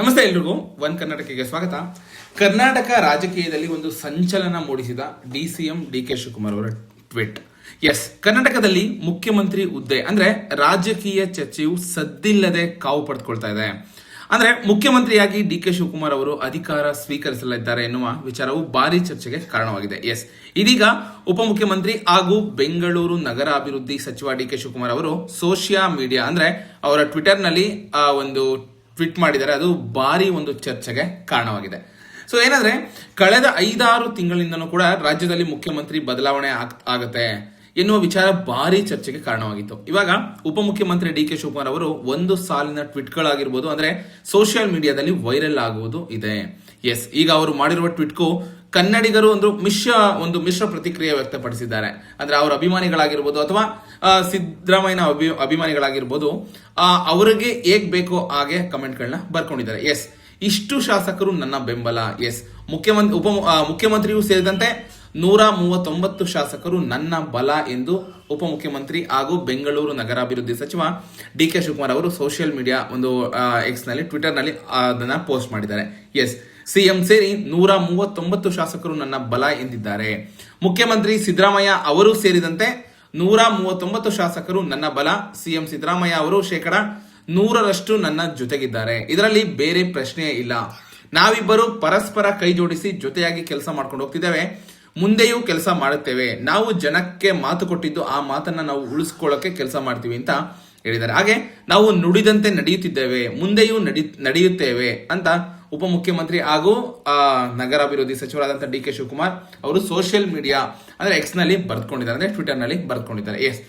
ನಮಸ್ತೆ ಎಲ್ರಿಗೂ. ಒನ್ ಕರ್ನಾಟಕಕ್ಕೆ ಸ್ವಾಗತ. ಕರ್ನಾಟಕ ರಾಜಕೀಯದಲ್ಲಿ ಒಂದು ಸಂಚಲನ ಮೂಡಿಸಿದ D C M D K Shivakumar ಅವರ ಟ್ವೀಟ್. ಎಸ್ ಕರ್ನಾಟಕದಲ್ಲಿ ಮುಖ್ಯಮಂತ್ರಿ ಹುದ್ದೆ, ಅಂದ್ರೆ ರಾಜಕೀಯ ಚರ್ಚೆಯು ಸದ್ದಿಲ್ಲದೆ ಕಾವು ಪಡೆದುಕೊಳ್ತಾ ಇದೆ. ಅಂದ್ರೆ ಮುಖ್ಯಮಂತ್ರಿಯಾಗಿ ಡಿ ಕೆ ಶಿವಕುಮಾರ್ ಅವರು ಅಧಿಕಾರ ಸ್ವೀಕರಿಸಲಿದ್ದಾರೆ ಎನ್ನುವ ವಿಚಾರವು ಭಾರಿ ಚರ್ಚೆಗೆ ಕಾರಣವಾಗಿದೆ. ಎಸ್ ಇದೀಗ ಉಪಮುಖ್ಯಮಂತ್ರಿ ಹಾಗೂ ಬೆಂಗಳೂರು ನಗರ ಅಭಿವೃದ್ಧಿ ಸಚಿವ ಡಿ ಕೆ ಶಿವಕುಮಾರ್ ಅವರು ಸೋಷಿಯಾ ಮೀಡಿಯಾ, ಅಂದ್ರೆ ಅವರ ಟ್ವಿಟರ್ನಲ್ಲಿ ಆ ಒಂದು ಟ್ವೀಟ್ ಮಾಡಿದ್ದಾರೆ. ಅದು ಭಾರಿ ಒಂದು ಚರ್ಚೆಗೆ ಕಾರಣವಾಗಿದೆ. ಸೊ ಏನಂದ್ರೆ, ಕಳೆದ ಐದಾರು ತಿಂಗಳಿಂದನೂ ಕೂಡ ರಾಜ್ಯದಲ್ಲಿ ಮುಖ್ಯಮಂತ್ರಿ ಬದಲಾವಣೆ ಆಗ್- ಆಗತ್ತೆ. ಎನ್ನುವ ವಿಚಾರ ಭಾರಿ ಚರ್ಚೆಗೆ ಕಾರಣವಾಗಿತ್ತು. ಇವಾಗ ಉಪಮುಖ್ಯಮಂತ್ರಿ ಡಿ ಕೆ ಶಿವಕುಮಾರ್ ಅವರು ಒಂದು ಸಾಲಿನ ಟ್ವಿಟ್ಗಳಾಗಿರ್ಬೋದು, ಅಂದ್ರೆ ಸೋಷಿಯಲ್ ಮೀಡಿಯಾದಲ್ಲಿ ವೈರಲ್ ಆಗುವುದು ಇದೆ. ಎಸ್, ಈಗ ಅವರು ಮಾಡಿರುವ ಟ್ವಿಟ್ಗು ಕನ್ನಡಿಗರು ಒಂದು ಮಿಶ್ರ ಒಂದು ಮಿಶ್ರ ಪ್ರತಿಕ್ರಿಯೆ ವ್ಯಕ್ತಪಡಿಸಿದ್ದಾರೆ. ಅಂದ್ರೆ ಅವರ ಅಭಿಮಾನಿಗಳಾಗಿರ್ಬೋದು ಅಥವಾ ಸಿದ್ದರಾಮಯ್ಯನ ಅಭಿ, ಅಭಿಮಾನಿಗಳಾಗಿರ್ಬೋದು ಅವರಿಗೆ ಹೇಗ್ ಬೇಕೋ ಹಾಗೆ ಕಮೆಂಟ್ಗಳನ್ನ ಬರ್ಕೊಂಡಿದ್ದಾರೆ. ಎಸ್, ಇಷ್ಟು ಶಾಸಕರು ನನ್ನ ಬೆಂಬಲ. ಎಸ್ ಮುಖ್ಯಮಂತ್ರಿ ಉಪ ಮುಖ್ಯಮಂತ್ರಿಯೂ ಸೇರಿದಂತೆ ನೂರ ಮೂವತ್ತೊಂಬತ್ತು ಶಾಸಕರು ನನ್ನ ಬಲ ಎಂದು ಉಪಮುಖ್ಯಮಂತ್ರಿ ಹಾಗೂ ಬೆಂಗಳೂರು ನಗರಾಭಿವೃದ್ಧಿ ಸಚಿವ ಡಿ ಕೆ ಶಿವಕುಮಾರ್ ಅವರು ಸೋಷಿಯಲ್ ಮೀಡಿಯಾ ಒಂದು ಎಕ್ಸ್ನಲ್ಲಿ ಟ್ವಿಟರ್ನಲ್ಲಿ ಅದನ್ನ ಪೋಸ್ಟ್ ಮಾಡಿದ್ದಾರೆ. ಎಸ್ ಸಿಎಂ ಸೇರಿ ನೂರ ಮೂವತ್ತೊಂಬತ್ತು ಶಾಸಕರು ನನ್ನ ಬಲ ಎಂದಿದ್ದಾರೆ. ಮುಖ್ಯಮಂತ್ರಿ ಸಿದ್ದರಾಮಯ್ಯ ಅವರು ಸೇರಿದಂತೆ ನೂರ ಮೂವತ್ತೊಂಬತ್ತು ಶಾಸಕರು ನನ್ನ ಬಲ, ಸಿಎಂ ಸಿದ್ದರಾಮಯ್ಯ ಅವರು ಶೇಕಡ ನೂರರಷ್ಟು ನನ್ನ ಜೊತೆಗಿದ್ದಾರೆ. ಇದರಲ್ಲಿ ಬೇರೆ ಪ್ರಶ್ನೆಯೇ ಇಲ್ಲ. ನಾವಿಬ್ಬರು ಪರಸ್ಪರ ಕೈ ಜೋಡಿಸಿ ಜೊತೆಯಾಗಿ ಕೆಲಸ ಮಾಡ್ಕೊಂಡು ಹೋಗ್ತಿದ್ದೇವೆ. ಮುಂದೆಯೂ ಕೆಲಸ ಮಾಡುತ್ತೇವೆ. ನಾವು ಜನಕ್ಕೆ ಮಾತು ಕೊಟ್ಟಿದ್ದು ಆ ಮಾತನ್ನ ನಾವು ಉಳಿಸ್ಕೊಳ್ಳೋಕೆ ಕೆಲಸ ಮಾಡ್ತೀವಿ ಅಂತ ಹೇಳಿದ್ದಾರೆ. ಹಾಗೆ ನಾವು ನುಡಿದಂತೆ ನಡೆಯುತ್ತಿದ್ದೇವೆ, ಮುಂದೆಯೂ ನಡಿ, ನಡೆಯುತ್ತೇವೆ ಅಂತ ಉಪಮುಖ್ಯಮಂತ್ರಿ ಹಾಗೂ ನಗರಾಭಿವೃದ್ಧಿ ಸಚಿವರಾದಂತಹ ಡಿ ಕೆ ಶಿವಕುಮಾರ್ ಅವರು ಸೋಷಿಯಲ್ ಮೀಡಿಯಾ ಅಂದ್ರೆ ಎಕ್ಸ್ನಲ್ಲಿ ಬರ್ತ್ಕೊಂಡಿದ್ದಾರೆ ಅಂದ್ರೆ ಟ್ವಿಟರ್ನಲ್ಲಿ ಬರ್ತ್ಕೊಂಡಿದ್ದಾರೆ ಎಸ್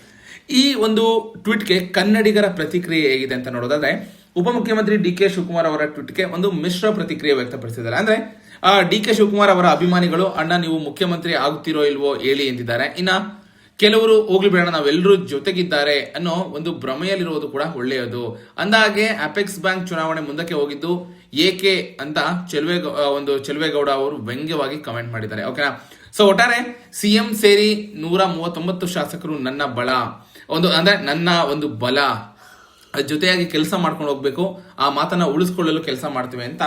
ಈ ಒಂದು ಟ್ವೀಟ್ಗೆ ಕನ್ನಡಿಗರ ಪ್ರತಿಕ್ರಿಯೆ ಹೇಗಿದೆ ಅಂತ ನೋಡೋದಾದ್ರೆ ಉಪಮುಖ್ಯಮಂತ್ರಿ ಡಿ ಕೆ ಶಿವಕುಮಾರ್ ಅವರ ಟ್ವೀಟ್ಗೆ ಒಂದು ಮಿಶ್ರ ಪ್ರತಿಕ್ರಿಯೆ ವ್ಯಕ್ತಪಡಿಸಿದ್ದಾರೆ. ಅಂದ್ರೆ ಡಿ ಕೆ ಶಿವಕುಮಾರ್ ಅವರ ಅಭಿಮಾನಿಗಳು, ಅಣ್ಣ, ನೀವು ಮುಖ್ಯಮಂತ್ರಿ ಆಗುತ್ತೀರೋ ಇಲ್ವೋ ಹೇಳಿ ಎಂದಿದ್ದಾರೆ. ಇನ್ನ, ಕೆಲವರು, ಹೋಗ್ಲಿ ಬೇಡ ನಾವೆಲ್ಲರೂ ಜೊತೆಗಿದ್ದಾರೆ ಅನ್ನೋ ಒಂದು ಭ್ರಮೆಯಲ್ಲಿರುವುದು ಕೂಡ ಒಳ್ಳೆಯದು. ಅಂದಾಗೆ ಅಪೆಕ್ಸ್ ಬ್ಯಾಂಕ್ ಚುನಾವಣೆ ಮುಂದಕ್ಕೆ ಹೋಗಿದ್ದು ಏಕೆ ಅಂತ ಚೆಲುವೆ ಒಂದು ಚೆಲುವೇಗೌಡ ಅವರು ವ್ಯಂಗ್ಯವಾಗಿ ಕಮೆಂಟ್ ಮಾಡಿದ್ದಾರೆ. ಓಕೆನಾ? ಸೊ, ಒಟ್ಟಾರೆ, ಸಿಎಂ ಸೇರಿ ನೂರ ಮೂವತ್ತೊಂಬತ್ತು ಶಾಸಕರು ನನ್ನ ಬಲ, ಒಂದು, ಅಂದ್ರೆ, ನನ್ನ ಒಂದು ಬಲ ಜೊತೆಯಾಗಿ ಕೆಲಸ ಮಾಡ್ಕೊಂಡು ಹೋಗ್ಬೇಕು, ಆ ಮಾತನ್ನ ಉಳಿಸ್ಕೊಳ್ಳಲು ಕೆಲಸ ಮಾಡ್ತೀವಿ ಅಂತ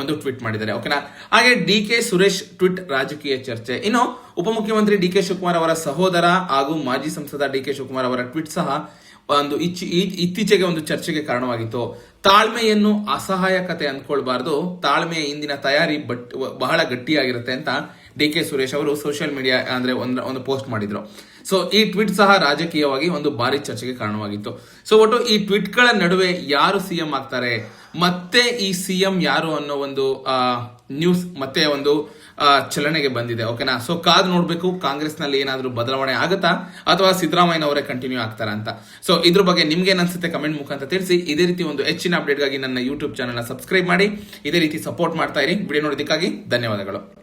ಒಂದು ಟ್ವೀಟ್ ಮಾಡಿದ್ದಾರೆ ಓಕೆನಾ ಹಾಗೆ ಡಿ ಕೆ ಸುರೇಶ್ ಟ್ವೀಟ್ ರಾಜಕೀಯ ಚರ್ಚೆ. ಇನ್ನು ಉಪಮುಖ್ಯಮಂತ್ರಿ ಡಿ ಕೆ ಶಿವಕುಮಾರ್ ಅವರ ಸಹೋದರ ಹಾಗೂ ಮಾಜಿ ಸಂಸದ ಡಿ ಕೆ ಶಿವಕುಮಾರ್ ಅವರ ಟ್ವೀಟ್ ಸಹ ಒಂದು ಇತ್ತೀಚೆಗೆ ಒಂದು ಚರ್ಚೆಗೆ ಕಾರಣವಾಗಿತ್ತು. ತಾಳ್ಮೆಯನ್ನು ಅಸಹಾಯಕತೆ ಅಂದ್ಕೊಳ್ಬಾರ್ದು. ತಾಳ್ಮೆಯ ಇಂದಿನ ತಯಾರಿ ಬಟ್ ಬಹಳ ಗಟ್ಟಿಯಾಗಿರುತ್ತೆ ಅಂತ ಡಿ ಕೆ ಸುರೇಶ್ ಅವರು ಸೋಷಿಯಲ್ ಮೀಡಿಯಾ ಅಂದ್ರೆ ಒಂದು ಒಂದು ಪೋಸ್ಟ್ ಮಾಡಿದ್ರು. ಸೊ ಈ ಟ್ವೀಟ್ ಸಹ ರಾಜಕೀಯವಾಗಿ ಒಂದು ಭಾರಿ ಚರ್ಚೆಗೆ ಕಾರಣವಾಗಿತ್ತು. ಸೊ ಒಟ್ಟು ಈ ಟ್ವೀಟ್ಗಳ ನಡುವೆ ಯಾರು ಸಿಎಂ ಆಗ್ತಾರೆ? ಮತ್ತೆ ಈ ಸಿಎಂ ಯಾರು ಅನ್ನೋ ಒಂದು ನ್ಯೂಸ್ ಮತ್ತೆ ಒಂದು ಚಲನೆಗೆ ಬಂದಿದೆ ಓಕೆನಾ ಸೊ ಕಾದು ನೋಡಬೇಕು ಕಾಂಗ್ರೆಸ್ನಲ್ಲಿ ಏನಾದರೂ ಬದಲಾವಣೆ ಆಗುತ್ತಾ? ಅಥವಾ ಸಿದ್ದರಾಮಯ್ಯನವರೇ ಕಂಟಿನ್ಯೂ ಆಗ್ತಾರ ಅಂತ? ಸೊ ಇದ್ರ ಬಗ್ಗೆ ನಿಮ್ಗೆ ಅನ್ಸುತ್ತೆ ಕಮೆಂಟ್ ಮುಖಾಂತರ ತಿಳಿಸಿ. ಇದೇ ರೀತಿ ಒಂದು ಹೆಚ್ಚಿನ ಅಪ್ಡೇಟ್ಗಾಗಿ ನನ್ನ ಯೂಟ್ಯೂಬ್ ಚಾನಲ್ ಸಬ್ಸ್ಕ್ರೈಬ್ ಮಾಡಿ. ಇದೇ ರೀತಿ ಸಪೋರ್ಟ್ ಮಾಡ್ತಾ ಇರಿ. ವಿಡಿಯೋ ನೋಡೋದಕ್ಕಾಗಿ ಧನ್ಯವಾದಗಳು.